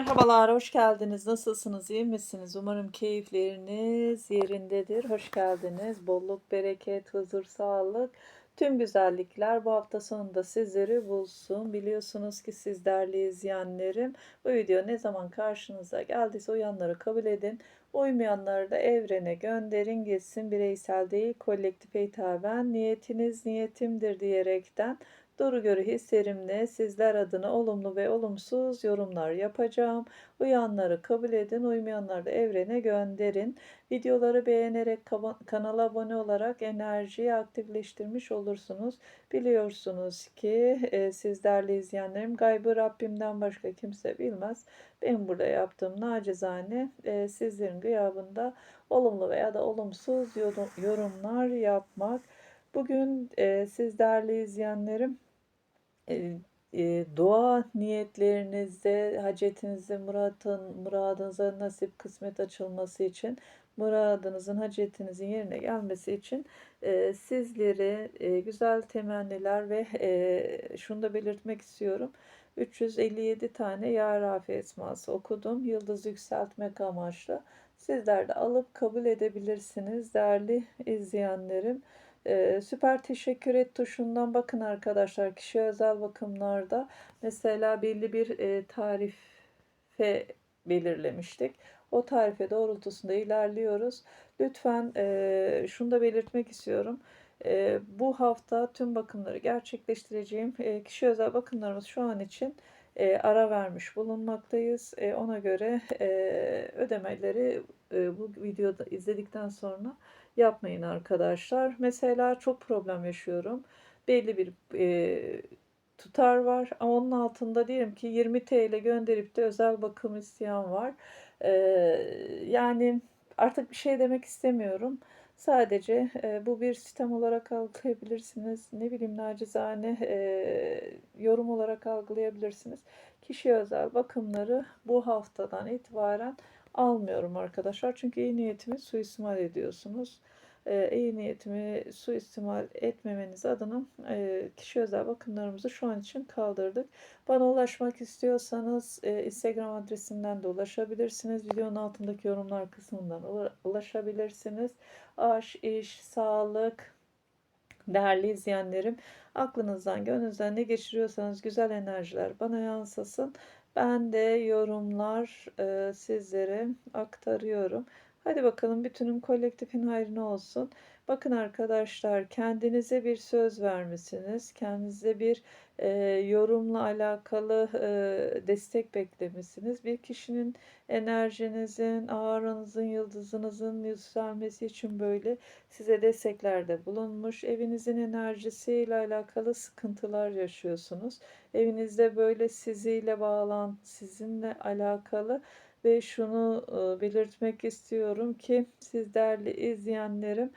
Merhabalar, hoş geldiniz. Nasılsınız, iyi misiniz? Umarım keyifleriniz yerindedir. Hoş geldiniz. Bolluk, bereket, huzur, sağlık, tüm güzellikler bu hafta sonunda sizleri bulsun. Biliyorsunuz ki siz değerli izleyenlerim, bu video ne zaman karşınıza geldiyse uyanları kabul edin. Uymayanları da evrene gönderin gitsin. Bireysel değil, kolektife hitaben niyetiniz niyetimdir diyerekten Doğru göre hislerimle sizler adına olumlu ve olumsuz yorumlar yapacağım. Uyanları kabul edin, uymayanları da evrene gönderin. Videoları beğenerek kanala abone olarak enerjiyi aktifleştirmiş olursunuz. Biliyorsunuz ki e, siz değerli izleyenlerim gaybı Rabbimden başka kimse bilmez. Benim burada yaptığım nacizane e, sizlerin gıyabında olumlu veya da olumsuz yorum, yorumlar yapmak. Bugün e, siz değerli izleyenlerim dua niyetlerinizde, hacetinizde, muratın, muradınıza nasip kısmet açılması için, muradınızın, hacetinizin yerine gelmesi için e, sizlere e, güzel temenniler ve e, şunu da belirtmek istiyorum. 357 tane Ya Rafi esması okudum. Yıldız yükseltmek amaçlı. Sizler de alıp kabul edebilirsiniz değerli izleyenlerim. Ee, süper teşekkür et tuşundan bakın arkadaşlar kişi özel bakımlarda mesela belli bir e, tarife belirlemiştik. O tarife doğrultusunda ilerliyoruz. Lütfen e, şunu da belirtmek istiyorum. E, bu hafta tüm bakımları gerçekleştireceğim e, kişi özel bakımlarımız şu an için e, ara vermiş bulunmaktayız. E, ona göre e, ödemeleri e, bu videoda izledikten sonra yapmayın arkadaşlar. Mesela çok problem yaşıyorum. Belli bir e, tutar var ama onun altında diyelim ki 20 TL gönderip de özel bakım isteyen var. E, yani artık bir şey demek istemiyorum. Sadece e, bu bir sistem olarak algılayabilirsiniz. Ne bileyim nacizane e, yorum olarak algılayabilirsiniz. Kişi özel bakımları bu haftadan itibaren almıyorum arkadaşlar. Çünkü iyi niyetimi suistimal ediyorsunuz. Ee, iyi niyetimi suistimal etmemeniz adına e, kişi özel bakımlarımızı şu an için kaldırdık. Bana ulaşmak istiyorsanız e, Instagram adresimden de ulaşabilirsiniz. Videonun altındaki yorumlar kısmından ulaşabilirsiniz. Aş, iş, sağlık, değerli izleyenlerim aklınızdan gönlünüzden ne geçiriyorsanız güzel enerjiler bana yansısın. Ben de yorumlar e, sizlere aktarıyorum. Hadi bakalım bütünün kolektifin hayrına olsun. Bakın arkadaşlar kendinize bir söz vermişsiniz. Kendinize bir e, yorumla alakalı e, destek beklemişsiniz. Bir kişinin enerjinizin, ağrınızın, yıldızınızın yükselmesi için böyle size desteklerde bulunmuş. Evinizin enerjisiyle alakalı sıkıntılar yaşıyorsunuz. Evinizde böyle siziyle bağlan, sizinle alakalı ve şunu belirtmek istiyorum ki siz değerli izleyenlerim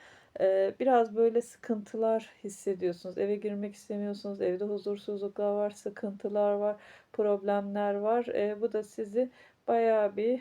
biraz böyle sıkıntılar hissediyorsunuz. Eve girmek istemiyorsunuz. Evde huzursuzluklar var, sıkıntılar var, problemler var. Bu da sizi bayağı bir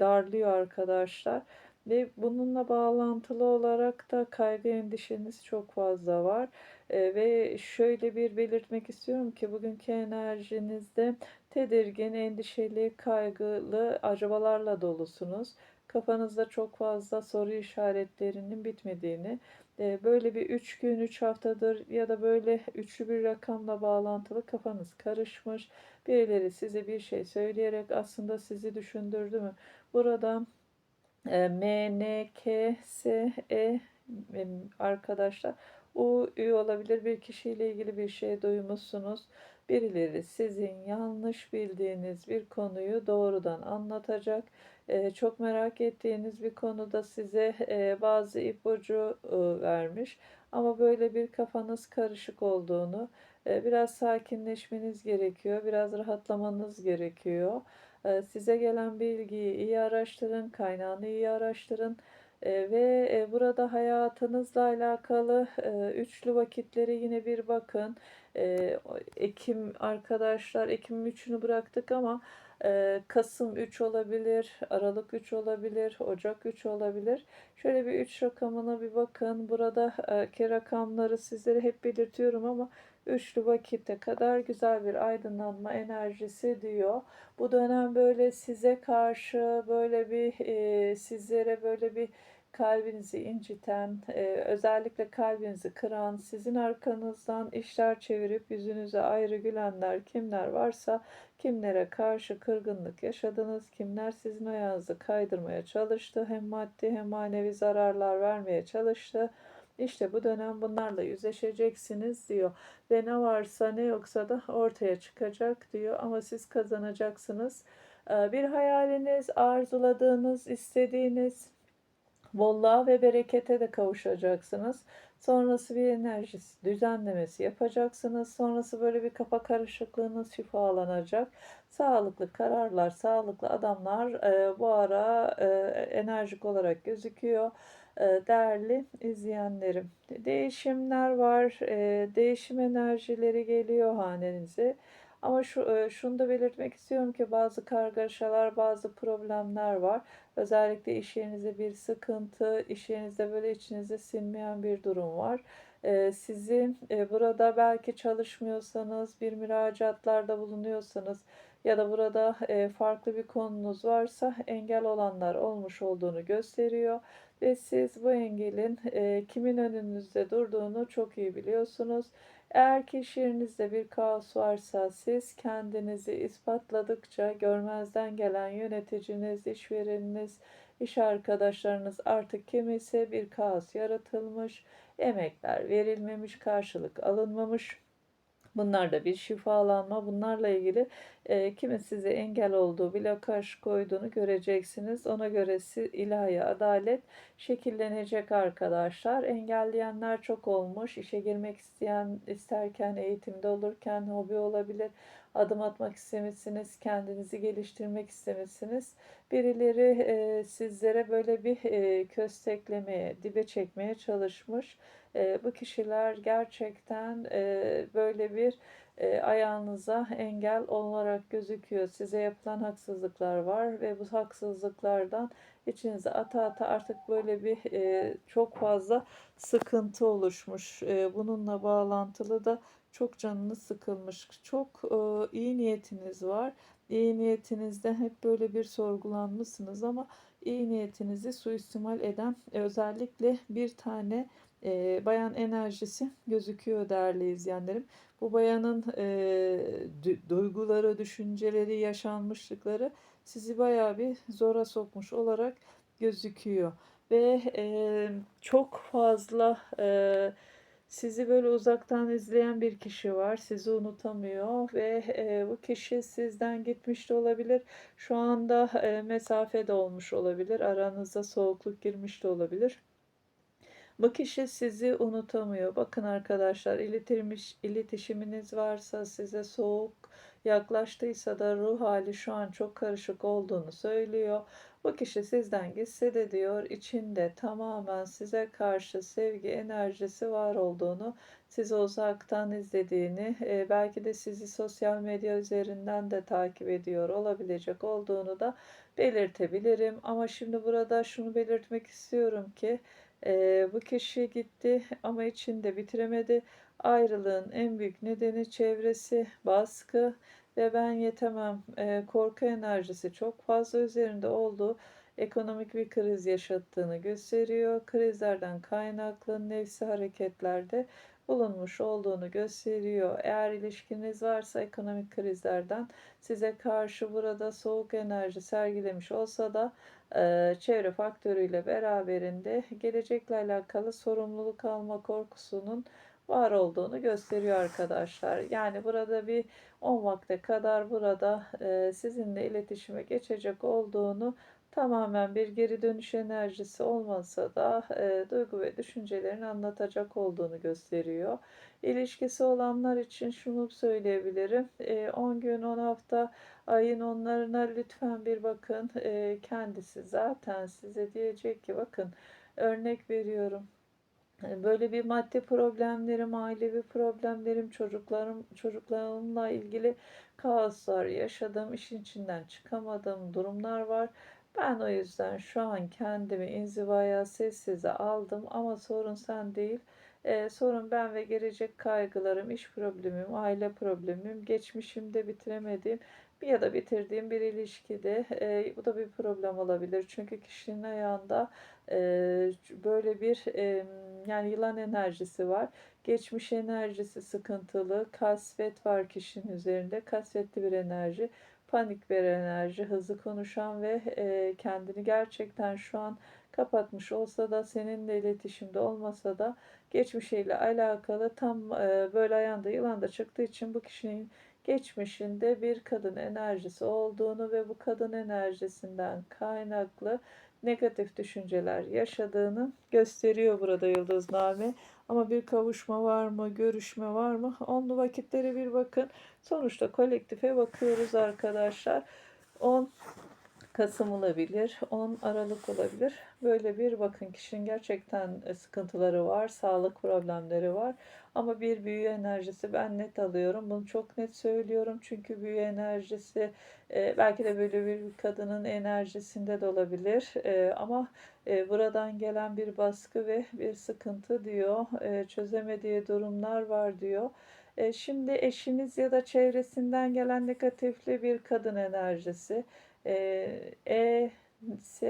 darlıyor arkadaşlar. Ve bununla bağlantılı olarak da kaygı endişeniz çok fazla var. Ve şöyle bir belirtmek istiyorum ki bugünkü enerjinizde tedirgin, endişeli, kaygılı acabalarla dolusunuz. Kafanızda çok fazla soru işaretlerinin bitmediğini, e, böyle bir 3 gün, 3 haftadır ya da böyle üçlü bir rakamla bağlantılı kafanız karışmış. Birileri size bir şey söyleyerek aslında sizi düşündürdü mü? Burada e, M, N, K, S, E arkadaşlar U, Ü olabilir bir kişiyle ilgili bir şey duymuşsunuz. Birileri sizin yanlış bildiğiniz bir konuyu doğrudan anlatacak. Ee, çok merak ettiğiniz bir konuda size e, bazı ipucu e, vermiş. Ama böyle bir kafanız karışık olduğunu, e, biraz sakinleşmeniz gerekiyor, biraz rahatlamanız gerekiyor. E, size gelen bilgiyi iyi araştırın, kaynağını iyi araştırın. E, ve e, burada hayatınızla alakalı e, üçlü vakitlere yine bir bakın. E, Ekim arkadaşlar Ekim üçünü bıraktık ama Eee, Kasım 3 olabilir, Aralık 3 olabilir, Ocak 3 olabilir. Şöyle bir 3 rakamına bir bakın. Burada eee, ki rakamları sizlere hep belirtiyorum ama üçlü vakitte kadar güzel bir aydınlanma enerjisi diyor. Bu dönem böyle size karşı böyle bir eee, sizlere böyle bir kalbinizi inciten, eee, özellikle kalbinizi kıran, sizin arkanızdan işler çevirip yüzünüze ayrı gülenler kimler varsa, kimlere karşı kırgınlık yaşadınız, kimler sizin ayağınızı kaydırmaya çalıştı, hem maddi hem manevi zararlar vermeye çalıştı. İşte bu dönem bunlarla yüzleşeceksiniz diyor ve ne varsa ne yoksa da ortaya çıkacak diyor ama siz kazanacaksınız. Eee, Bir hayaliniz, arzuladığınız, istediğiniz bolluğa ve berekete de kavuşacaksınız. Sonrası bir enerji düzenlemesi yapacaksınız. Sonrası böyle bir kafa karışıklığınız şifalanacak. Sağlıklı kararlar, sağlıklı adamlar e, bu ara e, enerjik olarak gözüküyor. E, değerli izleyenlerim, değişimler var. E, değişim enerjileri geliyor hanenize. Ama şu, e, şunu da belirtmek istiyorum ki bazı kargaşalar, bazı problemler var. Özellikle iş yerinizde bir sıkıntı, iş yerinizde böyle içinize sinmeyen bir durum var. Ee, sizi e, burada belki çalışmıyorsanız, bir müracaatlarda bulunuyorsanız ya da burada e, farklı bir konunuz varsa engel olanlar olmuş olduğunu gösteriyor. Ve siz bu engelin e, kimin önünüzde durduğunu çok iyi biliyorsunuz. Eğer ki iş yerinizde bir kaos varsa siz kendinizi ispatladıkça görmezden gelen yöneticiniz, işvereniniz, iş arkadaşlarınız artık kim ise bir kaos yaratılmış, emekler verilmemiş, karşılık alınmamış. Bunlar da bir şifalanma. Bunlarla ilgili e, kimin size engel olduğu, blokaj koyduğunu göreceksiniz. Ona göre ilahi adalet şekillenecek arkadaşlar. Engelleyenler çok olmuş. İşe girmek isteyen, isterken, eğitimde olurken, hobi olabilir. Adım atmak istemişsiniz, kendinizi geliştirmek istemişsiniz. Birileri e, sizlere böyle bir e, kösteklemeye, dibe çekmeye çalışmış. E, bu kişiler gerçekten e, böyle bir e, ayağınıza engel olarak gözüküyor. Size yapılan haksızlıklar var ve bu haksızlıklardan içinize ata ata artık böyle bir e, çok fazla sıkıntı oluşmuş. E, bununla bağlantılı da çok canınız sıkılmış. Çok e, iyi niyetiniz var. İyi niyetinizde hep böyle bir sorgulanmışsınız ama iyi niyetinizi suistimal eden e, özellikle bir tane e, bayan enerjisi gözüküyor değerli izleyenlerim. Bu bayanın e, duyguları, düşünceleri, yaşanmışlıkları sizi bayağı bir zora sokmuş olarak gözüküyor. Ve e, çok fazla e, sizi böyle uzaktan izleyen bir kişi var. Sizi unutamıyor ve e, bu kişi sizden gitmiş de olabilir. Şu anda e, mesafede olmuş olabilir. Aranıza soğukluk girmiş de olabilir. Bu kişi sizi unutamıyor. Bakın arkadaşlar iletilmiş, iletişiminiz varsa size soğuk yaklaştıysa da ruh hali şu an çok karışık olduğunu söylüyor. Bu kişi sizden gitse de diyor içinde tamamen size karşı sevgi enerjisi var olduğunu, sizi uzaktan izlediğini, e, belki de sizi sosyal medya üzerinden de takip ediyor olabilecek olduğunu da belirtebilirim. Ama şimdi burada şunu belirtmek istiyorum ki e, bu kişi gitti ama içinde bitiremedi. Ayrılığın en büyük nedeni çevresi, baskı ve ben yetemem e, korku enerjisi çok fazla üzerinde olduğu ekonomik bir kriz yaşattığını gösteriyor. Krizlerden kaynaklı nefsi hareketlerde bulunmuş olduğunu gösteriyor. Eğer ilişkiniz varsa ekonomik krizlerden size karşı burada soğuk enerji sergilemiş olsa da çevre faktörüyle beraberinde gelecekle alakalı sorumluluk alma korkusunun var olduğunu gösteriyor arkadaşlar. Yani burada bir 10 vakte kadar burada e, sizinle iletişime geçecek olduğunu tamamen bir geri dönüş enerjisi olmasa da e, duygu ve düşüncelerini anlatacak olduğunu gösteriyor. İlişkisi olanlar için şunu söyleyebilirim. E, 10 gün 10 hafta ayın onlarına lütfen bir bakın. E, kendisi zaten size diyecek ki bakın örnek veriyorum Hani, böyle bir maddi problemlerim, ailevi problemlerim, çocuklarım çocuklarımla ilgili kaoslar yaşadığım, işin içinden çıkamadığım durumlar var. Ben o yüzden şu an kendimi inzivaya, sessize aldım ama sorun sen değil. Eee, sorun ben ve gelecek kaygılarım, iş problemim, aile problemim, geçmişimde bitiremediğim ya da bitirdiğim bir ilişkide. Eee, bu da bir problem olabilir. Çünkü kişinin ayağında, eee, böyle bir, emm, yani yılan enerjisi var. Geçmiş enerjisi sıkıntılı, kasvet var kişinin üzerinde. Kasvetli bir enerji, panik bir enerji, hızlı konuşan ve, eee, kendini gerçekten şu an kapatmış olsa da seninle iletişimde olmasa da geçmişiyle alakalı tam, eee, böyle ayağında yılan çıktığı için bu kişinin geçmişinde bir kadın enerjisi olduğunu ve bu kadın enerjisinden kaynaklı negatif düşünceler yaşadığını gösteriyor burada yıldızname. Ama bir kavuşma var mı, görüşme var mı? Onlu vakitlere bir bakın. Sonuçta kolektife bakıyoruz arkadaşlar. 10 Kasım olabilir, 10 Aralık olabilir. Böyle bir bakın kişinin gerçekten e, sıkıntıları var, sağlık problemleri var. Ama bir büyü enerjisi ben net alıyorum. Bunu çok net söylüyorum. Çünkü büyü enerjisi e, belki de böyle bir kadının enerjisinde de olabilir. E, ama buradan gelen bir baskı ve bir sıkıntı diyor. Çözemediği durumlar var diyor. Şimdi eşiniz ya da çevresinden gelen negatifli bir kadın enerjisi. E, e, S,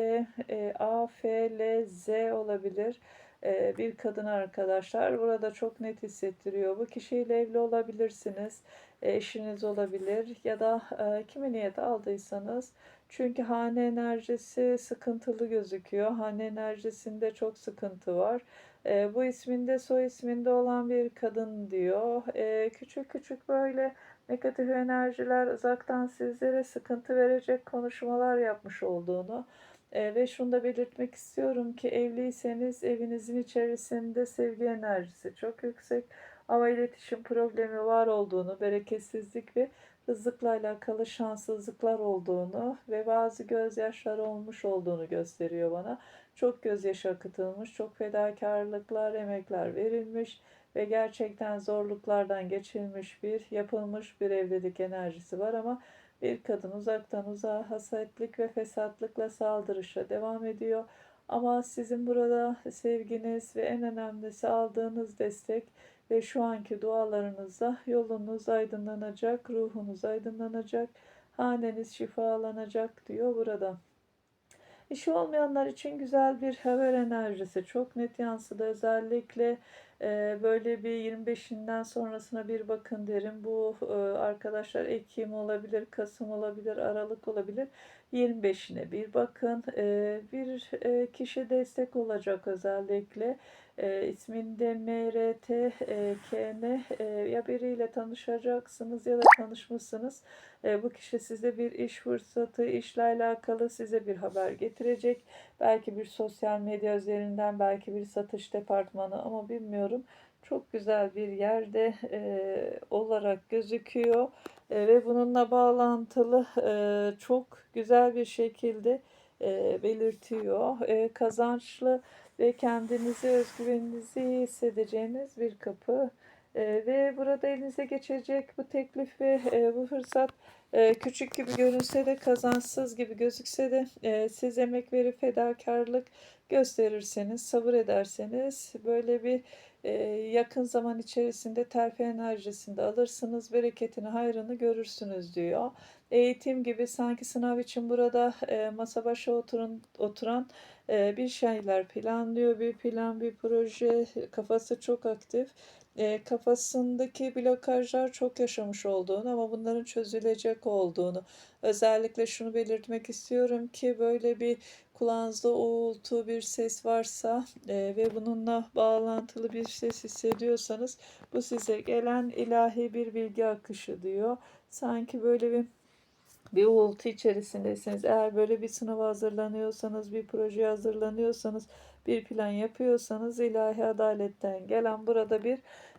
e, A, F, L, Z olabilir. E, bir kadın arkadaşlar. Burada çok net hissettiriyor. Bu kişiyle evli olabilirsiniz. E, eşiniz olabilir ya da e, kime niyet aldıysanız. Çünkü hane enerjisi sıkıntılı gözüküyor. Hane enerjisinde çok sıkıntı var. E, bu isminde soy isminde olan bir kadın diyor. E, küçük küçük böyle negatif enerjiler uzaktan sizlere sıkıntı verecek konuşmalar yapmış olduğunu e, ve şunu da belirtmek istiyorum ki evliyseniz evinizin içerisinde sevgi enerjisi çok yüksek ama iletişim problemi var olduğunu, bereketsizlik ve rızıkla alakalı şanssızlıklar olduğunu ve bazı gözyaşları olmuş olduğunu gösteriyor bana. Çok gözyaşı akıtılmış, çok fedakarlıklar, emekler verilmiş ve gerçekten zorluklardan geçilmiş bir, yapılmış bir evlilik enerjisi var ama bir kadın uzaktan uzağa hasetlik ve fesatlıkla saldırışa devam ediyor. Ama sizin burada sevginiz ve en önemlisi aldığınız destek ve şu anki dualarınızla yolunuz aydınlanacak, ruhunuz aydınlanacak, haneniz şifalanacak diyor burada. İşi olmayanlar için güzel bir haber enerjisi çok net yansıdı. Özellikle e, böyle bir 25'inden sonrasına bir bakın derim. Bu e, arkadaşlar Ekim olabilir, Kasım olabilir, Aralık olabilir. 25'ine bir bakın. E, bir e, kişi destek olacak özellikle. E, isminde MRT, e, KN e, ya biriyle tanışacaksınız ya da tanışmışsınız. E, bu kişi size bir iş fırsatı, işle alakalı size bir haber getirecek. Belki bir sosyal medya üzerinden, belki bir satış departmanı ama bilmiyorum. Çok güzel bir yerde e, olarak gözüküyor e, ve bununla bağlantılı e, çok güzel bir şekilde e, belirtiyor. E, kazançlı ve kendinizi, özgüveninizi hissedeceğiniz bir kapı. E, ve burada elinize geçecek bu teklif ve e, bu fırsat e, küçük gibi görünse de kazançsız gibi gözükse de e, siz emek verip fedakarlık gösterirseniz, sabır ederseniz böyle bir yakın zaman içerisinde terfi enerjisinde alırsınız, bereketini, hayrını görürsünüz diyor. Eğitim gibi sanki sınav için burada e, masa başı oturun, oturan e, bir şeyler planlıyor, bir plan, bir proje, kafası çok aktif e, kafasındaki blokajlar çok yaşamış olduğunu ama bunların çözülecek olduğunu özellikle şunu belirtmek istiyorum ki böyle bir kulağınızda uğultu bir ses varsa e, ve bununla bağlantılı bir ses hissediyorsanız bu size gelen ilahi bir bilgi akışı diyor. Sanki böyle bir bir uğultu içerisindesiniz. Eğer böyle bir sınava hazırlanıyorsanız, bir projeye hazırlanıyorsanız, bir plan yapıyorsanız ilahi adaletten gelen burada bir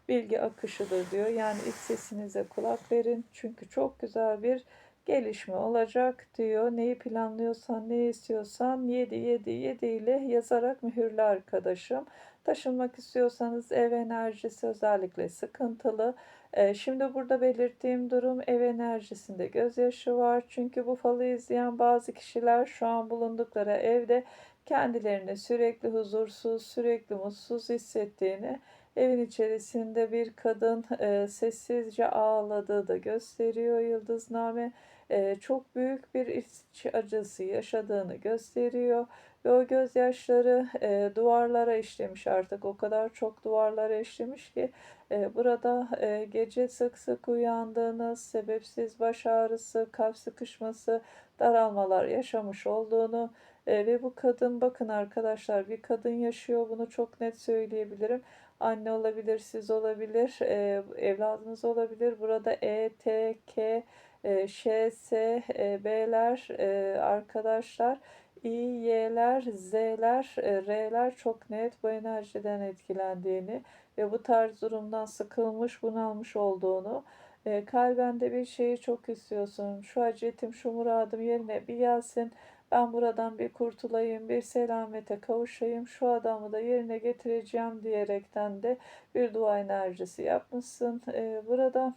bilgi akışıdır diyor. Yani iç sesinize kulak verin. Çünkü çok güzel bir gelişme olacak diyor. Neyi planlıyorsan, ne istiyorsan 7 7 7 ile yazarak mühürle arkadaşım. Taşınmak istiyorsanız ev enerjisi özellikle sıkıntılı. Eee, şimdi burada belirttiğim durum ev enerjisinde gözyaşı var. Çünkü bu falı izleyen bazı kişiler şu an bulundukları evde kendilerini sürekli huzursuz, sürekli mutsuz hissettiğini, evin içerisinde bir kadın eee, sessizce ağladığı da gösteriyor yıldızname. Eee, çok büyük bir iç acısı yaşadığını gösteriyor. Ve o gözyaşları eee, duvarlara işlemiş artık. O kadar çok duvarlara işlemiş ki eee, burada eee, gece sık sık uyandığınız, sebepsiz baş ağrısı, kalp sıkışması, daralmalar yaşamış olduğunu eee, ve bu kadın bakın arkadaşlar bir kadın yaşıyor bunu çok net söyleyebilirim. Anne olabilir, siz olabilir, eee, evladınız olabilir. Burada E, T, K, eee, Ş, S, eee, B'ler eee, arkadaşlar İ, Y'ler, Z'ler, e, R'ler çok net bu enerjiden etkilendiğini ve bu tarz durumdan sıkılmış, bunalmış olduğunu, e, kalben de bir şeyi çok istiyorsun. Şu hacetim, şu muradım yerine bir gelsin. Ben buradan bir kurtulayım, bir selamete kavuşayım. Şu adamı da yerine getireceğim diyerekten de bir dua enerjisi yapmışsın. E, burada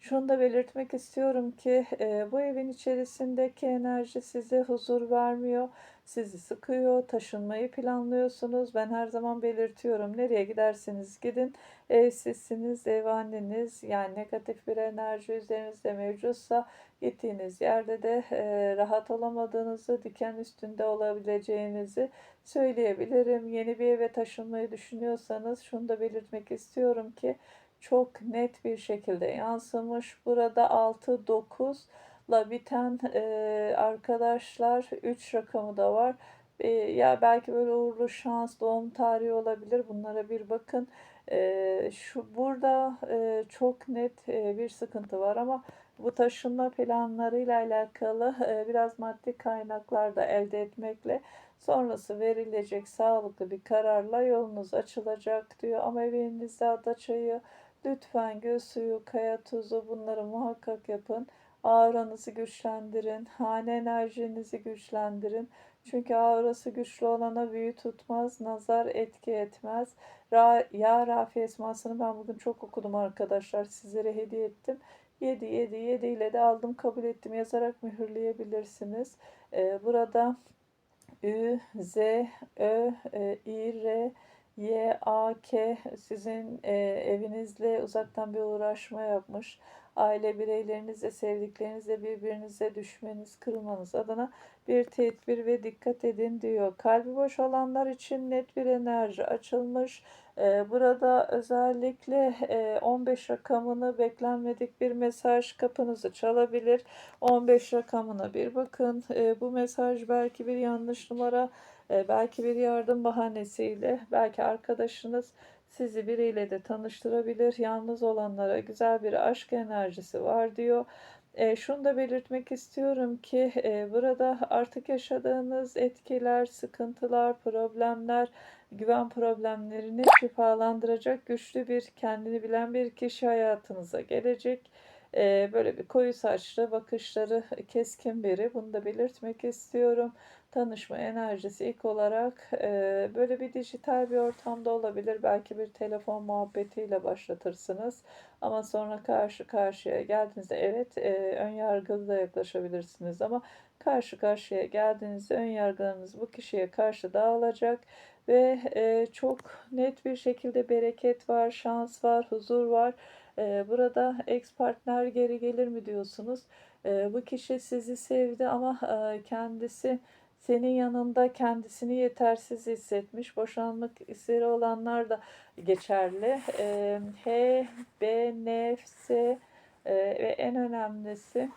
şunu da belirtmek istiyorum ki e, bu evin içerisindeki enerji size huzur vermiyor, sizi sıkıyor, taşınmayı planlıyorsunuz. Ben her zaman belirtiyorum nereye giderseniz gidin ev sizsiniz, ev anneniz yani negatif bir enerji üzerinizde mevcutsa gittiğiniz yerde de e, rahat olamadığınızı, diken üstünde olabileceğinizi söyleyebilirim. Yeni bir eve taşınmayı düşünüyorsanız şunu da belirtmek istiyorum ki çok net bir şekilde yansımış. Burada 6-9'la biten e, arkadaşlar 3 rakamı da var. E, ya belki böyle uğurlu şans, doğum tarihi olabilir. Bunlara bir bakın. E, şu burada e, çok net e, bir sıkıntı var ama bu taşınma planlarıyla alakalı e, biraz maddi kaynaklar da elde etmekle sonrası verilecek sağlıklı bir kararla yolunuz açılacak diyor. Ama evinizde adaçayı Lütfen göz suyu, kaya tuzu bunları muhakkak yapın. Auranızı güçlendirin. Hane enerjinizi güçlendirin. Çünkü aurası güçlü olana büyü tutmaz, nazar etki etmez. Ra ya Rafi esmasını ben bugün çok okudum arkadaşlar. Sizlere hediye ettim. 7 7 7 ile de aldım kabul ettim yazarak mühürleyebilirsiniz. Ee, burada Ü, Z, Ö, e, İ, R, Y, A, K sizin e, evinizle uzaktan bir uğraşma yapmış. Aile bireylerinizle, sevdiklerinizle birbirinize düşmeniz, kırılmanız adına bir tedbir ve dikkat edin diyor. Kalbi boş olanlar için net bir enerji açılmış. E, burada özellikle e, 15 rakamını beklenmedik bir mesaj kapınızı çalabilir. 15 rakamına bir bakın. E, bu mesaj belki bir yanlış numara belki bir yardım bahanesiyle, belki arkadaşınız sizi biriyle de tanıştırabilir. Yalnız olanlara güzel bir aşk enerjisi var diyor. E, şunu da belirtmek istiyorum ki e, burada artık yaşadığınız etkiler, sıkıntılar, problemler, güven problemlerini şifalandıracak güçlü bir, kendini bilen bir kişi hayatınıza gelecek. E, böyle bir koyu saçlı, bakışları keskin biri. Bunu da belirtmek istiyorum tanışma enerjisi ilk olarak e, böyle bir dijital bir ortamda olabilir. Belki bir telefon muhabbetiyle başlatırsınız. Ama sonra karşı karşıya geldiğinizde evet e, ön yargılı da yaklaşabilirsiniz ama karşı karşıya geldiğinizde ön yargılarınız bu kişiye karşı dağılacak ve e, çok net bir şekilde bereket var, şans var, huzur var. E, burada ex partner geri gelir mi diyorsunuz? E, bu kişi sizi sevdi ama e, kendisi senin yanında kendisini yetersiz hissetmiş. Boşanmak isteri olanlar da geçerli. E, H, B, N, F, e, ve en önemlisi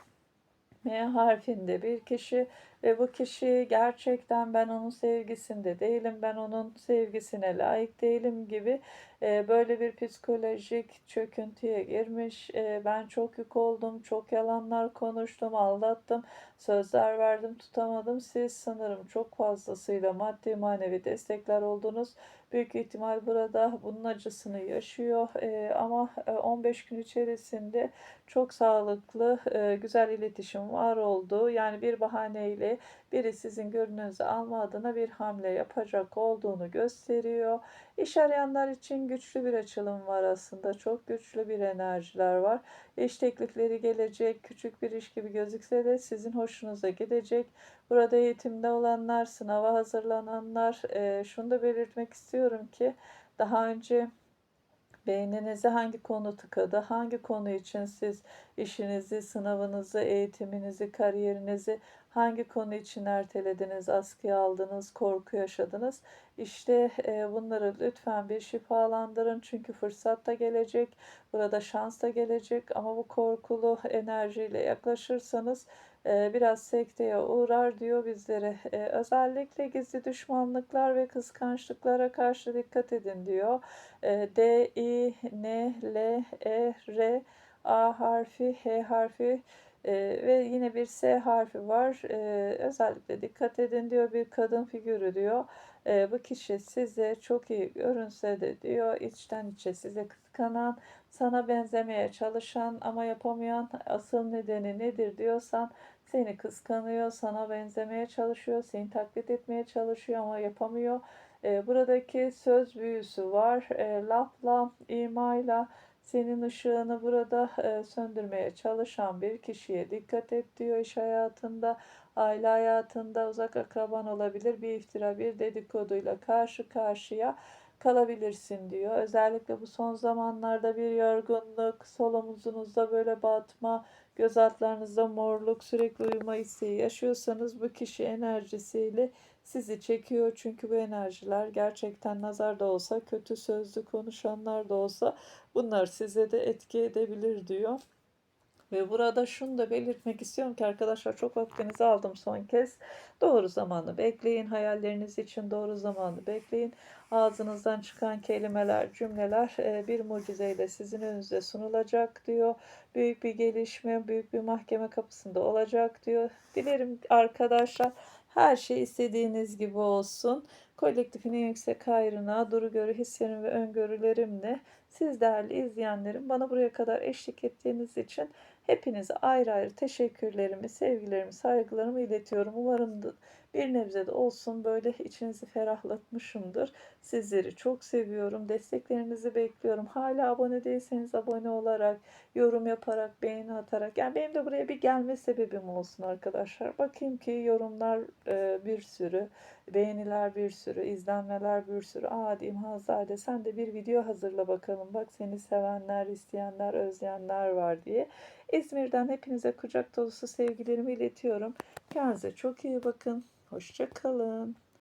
M harfinde bir kişi ve bu kişi gerçekten ben onun sevgisinde değilim, ben onun sevgisine layık değilim gibi böyle bir psikolojik çöküntüye girmiş. E, ben çok yük oldum, çok yalanlar konuştum, aldattım, sözler verdim, tutamadım. Siz sanırım çok fazlasıyla maddi manevi destekler oldunuz. Büyük ihtimal burada bunun acısını yaşıyor e, ama 15 gün içerisinde çok sağlıklı, güzel iletişim var oldu. Yani bir bahaneyle biri sizin gönlünüzü alma adına bir hamle yapacak olduğunu gösteriyor. İş arayanlar için güçlü bir açılım var aslında. Çok güçlü bir enerjiler var. İş teklifleri gelecek. Küçük bir iş gibi gözükse de sizin hoşunuza gidecek. Burada eğitimde olanlar, sınava hazırlananlar, e, şunu da belirtmek istiyorum ki daha önce beyninizi hangi konu tıkadı, hangi konu için siz işinizi, sınavınızı, eğitiminizi, kariyerinizi hangi konu için ertelediniz, askıya aldınız, korku yaşadınız. İşte e, bunları lütfen bir şifalandırın çünkü fırsat da gelecek, burada şans da gelecek ama bu korkulu enerjiyle yaklaşırsanız biraz sekteye uğrar diyor bizlere. E, özellikle gizli düşmanlıklar ve kıskançlıklara karşı dikkat edin diyor. E, D, I, N, L, E, R, A harfi, H harfi e, ve yine bir S harfi var. E, özellikle dikkat edin diyor bir kadın figürü diyor. E, bu kişi size çok iyi görünse de diyor içten içe size kıskanan, sana benzemeye çalışan ama yapamayan asıl nedeni nedir diyorsan seni kıskanıyor, sana benzemeye çalışıyor, seni taklit etmeye çalışıyor ama yapamıyor. E, buradaki söz büyüsü var. E, lafla, imayla senin ışığını burada e, söndürmeye çalışan bir kişiye dikkat et diyor iş hayatında, aile hayatında uzak akraban olabilir. Bir iftira, bir dedikoduyla karşı karşıya kalabilirsin diyor. Özellikle bu son zamanlarda bir yorgunluk, sol omuzunuzda böyle batma, göz altlarınızda morluk, sürekli uyuma isteği yaşıyorsanız bu kişi enerjisiyle sizi çekiyor. Çünkü bu enerjiler gerçekten nazar da olsa, kötü sözlü konuşanlar da olsa bunlar size de etki edebilir diyor. Ve burada şunu da belirtmek istiyorum ki arkadaşlar çok vaktinizi aldım son kez. Doğru zamanı bekleyin. Hayalleriniz için doğru zamanı bekleyin. Ağzınızdan çıkan kelimeler, cümleler e, bir mucizeyle sizin önünüze sunulacak diyor. Büyük bir gelişme, büyük bir mahkeme kapısında olacak diyor. Dilerim arkadaşlar her şey istediğiniz gibi olsun. Kolektifin en yüksek hayrına, duru görü hislerim ve öngörülerimle siz değerli izleyenlerim bana buraya kadar eşlik ettiğiniz için hepinize ayrı ayrı teşekkürlerimi, sevgilerimi, saygılarımı iletiyorum. Umarım bir nebze de olsun böyle içinizi ferahlatmışımdır. Sizleri çok seviyorum. Desteklerinizi bekliyorum. Hala abone değilseniz abone olarak, yorum yaparak, beğeni atarak. Yani benim de buraya bir gelme sebebim olsun arkadaşlar. Bakayım ki yorumlar e, bir sürü, beğeniler bir sürü, izlenmeler bir sürü. Aa diyeyim Hazade sen de bir video hazırla bakalım. Bak seni sevenler, isteyenler, özleyenler var diye. İzmir'den hepinize kucak dolusu sevgilerimi iletiyorum. Kendinize çok iyi bakın. Hoşça kalın.